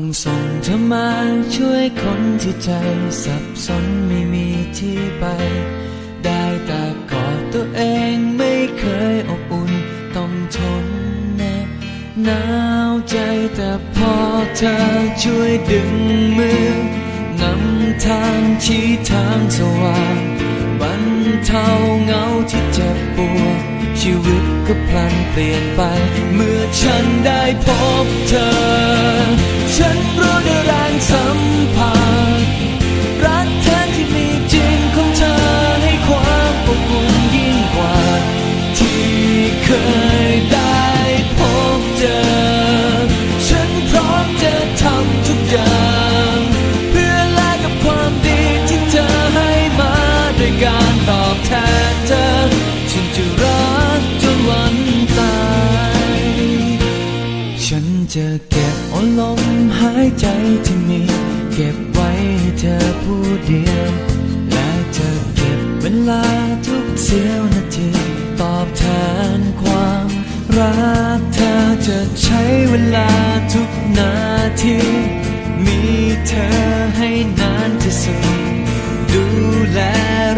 งส่งเธอมาช่วยคนที่ใจสับสนไม่มีที่ไป ได้แต่กอดตัวเองไม่เคยอบอุ่นต้องทนแนบหนาวใจแต่พอเธอช่วยดึงมือนำทางชี้ทางสว่างบรรเทา ชีวิตก็พลันเปลี่ยนไป เมื่อฉันได้พบเธอ ฉันรู้ได้แรงสัมผัส ใจที่มี เก็บไว้ให้เธอผู้เดียว และจะเก็บเวลาทุกเสี้ยวนาที ตอบแทนความรักเธอจะใช้เวลาทุกนาที มีเธอให้นานที่สุด ดูแล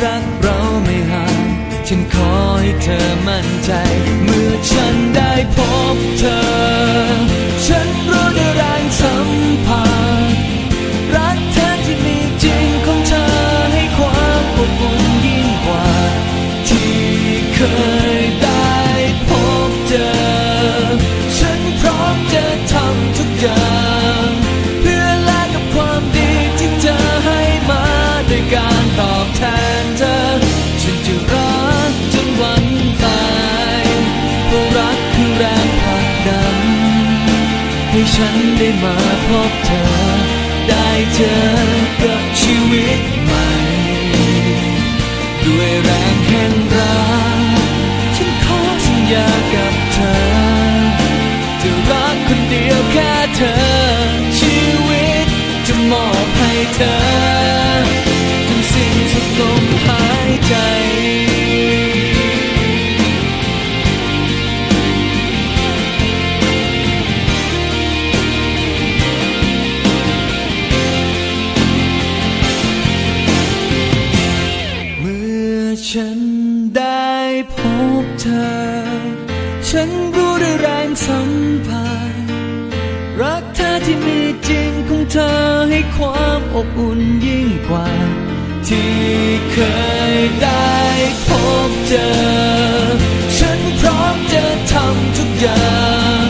รักเราไม่ห่างฉันขอให้เธอมั่นใจ เมื่อฉันได้พบเธอ ฉันรู้ได้ ตอบแทนเธอ ฉันจะรักจนวันตายเพราะรักคือแรงผลักดัน ให้ฉันได้มาพบเธอ ได้เจอกับชีวิตใหม่ ด้วยแรงแห่งรัก ฉันขอสัญญากับเธอ จะรักคนเดียวแค่เธอ ชีวิตจะมอบให้เธอ พบเธอ ฉันรู้ได้แรงสัมผัสรักเธอที่มีจริงของเธอให้ความอบอุ่นยิ่งกว่า ที่เคยได้พบเจอ ฉันพร้อมจะทำทุกอย่าง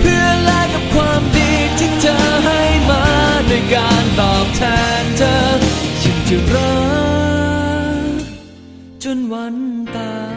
เพื่อแลกกับความดีที่เธอให้มาด้วยการตอบแทนเธอฉันจะรักจนวันตาย